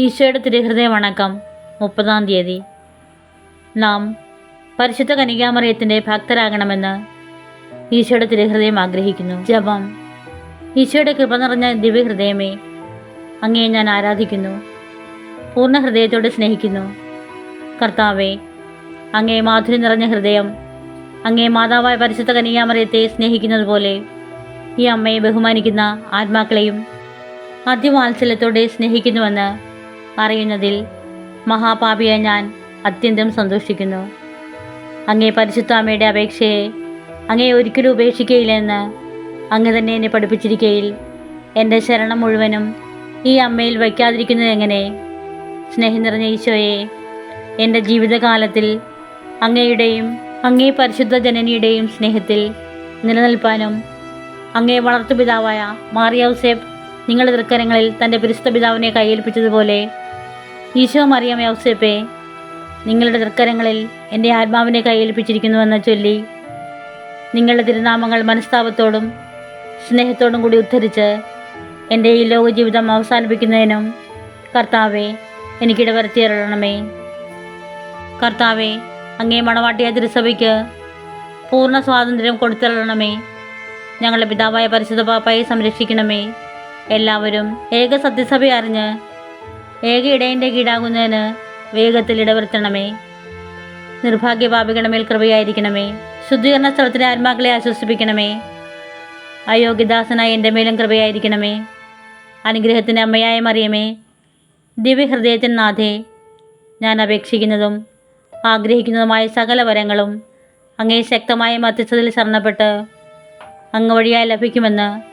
ഈശോയുടെ തിരുഹൃദയ വണക്കം മുപ്പതാം തീയതി. നാം പരിശുദ്ധ കനികാമറിയത്തിന്റെ ഭക്തരാകണമെന്ന് ഈശോയുടെ തിരുഹൃദയം ആഗ്രഹിക്കുന്നു. ജപം. ഈശോയുടെ കൃപ നിറഞ്ഞ ദിവ്യഹൃദയമേ അങ്ങയെ ഞാൻ ആരാധിക്കുന്നു. പൂർണ ഹൃദയത്തോടെ സ്നേഹിക്കുന്നു. കർത്താവെ അങ്ങേ മാധുരി നിറഞ്ഞ ഹൃദയം അങ്ങേ മാതാവായ പരിശുദ്ധ കനികാമറിയത്തെ സ്നേഹിക്കുന്നത് പോലെ ഈ അമ്മയെ ബഹുമാനിക്കുന്ന ആത്മാക്കളെയും അതിവാത്സല്യത്തോടെ സ്നേഹിക്കുന്നുവെന്ന് അറിയുന്നതിൽ മഹാപാപിയെ ഞാൻ അത്യന്തം സന്തോഷിക്കുന്നു. അങ്ങേ പരിശുദ്ധ അമ്മയുടെ അപേക്ഷയെ അങ്ങേ ഒരിക്കലും ഉപേക്ഷിക്കുകയില്ലെന്ന് അങ്ങ് തന്നെ എന്നെ പഠിപ്പിച്ചിരിക്കയിൽ എന്റെ ശരണം മുഴുവനും ഈ അമ്മയിൽ വയ്ക്കാതിരിക്കുന്നത് എങ്ങനെ? സ്നേഹം നിറഞ്ഞ ഈശോയെ എന്റെ ജീവിതകാലത്തിൽ അങ്ങയുടെയും അങ്ങേ പരിശുദ്ധ ജനനിയുടെയും സ്നേഹത്തിൽ നിലനിൽപ്പാനും അങ്ങേ വളർത്തുപിതാവായ മാറിയൗസേപ്പ് നിങ്ങളുടെ തൃക്കരങ്ങളിൽ തന്റെ പരിശുദ്ധ പിതാവിനെ കയ്യേൽപ്പിച്ചതുപോലെ ഈശോ മറിയം യൗസേപ്പെ നിങ്ങളുടെ തൃക്കരങ്ങളിൽ എന്റെ ആത്മാവിനെ കയ്യേൽപ്പിച്ചിരിക്കുന്നുവെന്ന് ചൊല്ലി നിങ്ങളുടെ തിരുനാമങ്ങൾ മനസ്താപത്തോടും സ്നേഹത്തോടും കൂടി ഉദ്ധരിച്ച് എന്റെ ഈ ലോക ജീവിതം അവസാനിപ്പിക്കുന്നതിനും കർത്താവെ എനിക്കിടവരുത്തിയരണമേ കർത്താവെ അങ്ങേ മണവാട്ടിയ തിരുസഭയ്ക്ക് പൂർണ സ്വാതന്ത്ര്യം കൊടുത്തരണമേ ഞങ്ങളുടെ പിതാവായ പരിശുദ്ധ പാപ്പയെ സംരക്ഷിക്കണമേ. എല്ലാവരും ഏക സത്യസഭ അറിഞ്ഞ് ഏക ഇടയന്റെ കീടാകുന്നതിന് വേഗത്തിൽ ഇടവരുത്തണമേ. നിർഭാഗ്യപാപികളുടെ മേൽ കൃപയായിരിക്കണമേ. ശുദ്ധീകരണ സ്ഥലത്തിലെ ആത്മാക്കളെ ആശ്വസിപ്പിക്കണമേ. അയോഗ്യദാസനായ എന്റെ മേലും കൃപയായിരിക്കണമേ. അനുഗ്രഹത്തിന്റെ അമ്മയായ മറിയമേ ദിവ്യഹൃദയത്തിൻ നാഥേ ഞാൻ അപേക്ഷിക്കുന്നതും ആഗ്രഹിക്കുന്നതുമായ സകല വരങ്ങളും അങ്ങേ ശക്തമായ മധ്യസ്ഥതയിൽ ശരണപ്പെട്ട് അങ്ങ് വഴിയായി ലഭിക്കുമെന്ന്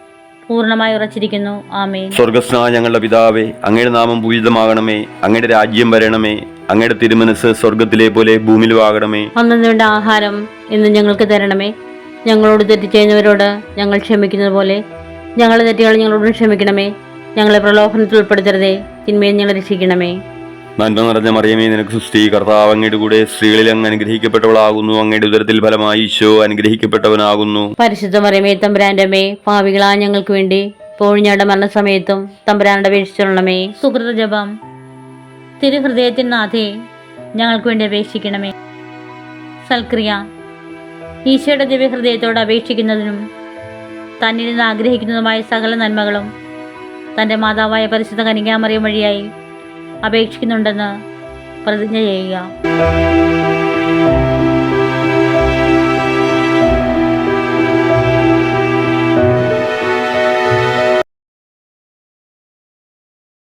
പൂർണമായി ഉറച്ചിരിക്കുന്നു. ആമേ സ്വർഗസ്നായ ഞങ്ങളുടെ പിതാവേ അങ്ങയുടെ നാമം പൂജിതമാകണമേ അങ്ങയുടെ രാജ്യം വരണമേ അങ്ങയുടെ തിരുമനസ് സ്വർഗത്തിലെ പോലെ ഭൂമിയിലും ആകണമേ അന്നു ആഹാരം ഇന്ന് ഞങ്ങൾക്ക് തരണമേ. ഞങ്ങളോട് തെറ്റ് ചെയ്യുന്നവരോട് ഞങ്ങൾ ക്ഷമിക്കുന്നത് പോലെ ഞങ്ങളുടെ തെറ്റുകൾ ഞങ്ങളോട് ക്ഷമിക്കണമേ. ഞങ്ങളെ പ്രലോഭനത്തിൽ ഉൾപ്പെടുത്തരുതേ തിന്മയെ ഞങ്ങളെ രക്ഷിക്കണമേ. നന്മ നിറഞ്ഞ മറിയമേ നിനക്ക് സുസ്ഥി കർത്താവ് അങ്ങയുടെ കൂടെ സ്ത്രീകളിൽ അങ്ങ് അനുഗ്രഹിക്കപ്പെട്ടവളാകുന്നു. അങ്ങയുടെ ഉദരത്തിൽ ഫലമായി ഈശോ അനുഗ്രഹിക്കപ്പെട്ടവനാകുന്നു. പരിശുദ്ധ മറിയമേ തമ്പുരാന്റെമേ ഭാവികളാ ഞങ്ങൾക്ക് വേണ്ടി പോഴിഞ്ഞാടെ മരണസമയത്തും തമ്പുരാനുടെ അപേക്ഷിച്ചുള്ളമേ സുഹൃത ജപം. തിരുഹൃദയത്തിൻ നാഥേ ഞങ്ങൾക്ക് വേണ്ടി അപേക്ഷിക്കണമേ. സൽക്രിയ. ഈശോയുടെ ദിവ്യഹൃദയത്തോട് അപേക്ഷിക്കുന്നതിനും തന്നിൽ നിന്ന് ആഗ്രഹിക്കുന്നതുമായ സകല നന്മകളും തന്റെ മാതാവായ പരിശുദ്ധ കനികാമറിയം വഴിയായി അപേക്ഷിക്കുന്നുണ്ടെന്ന് പ്രതിജ്ഞ ചെയ്യുക.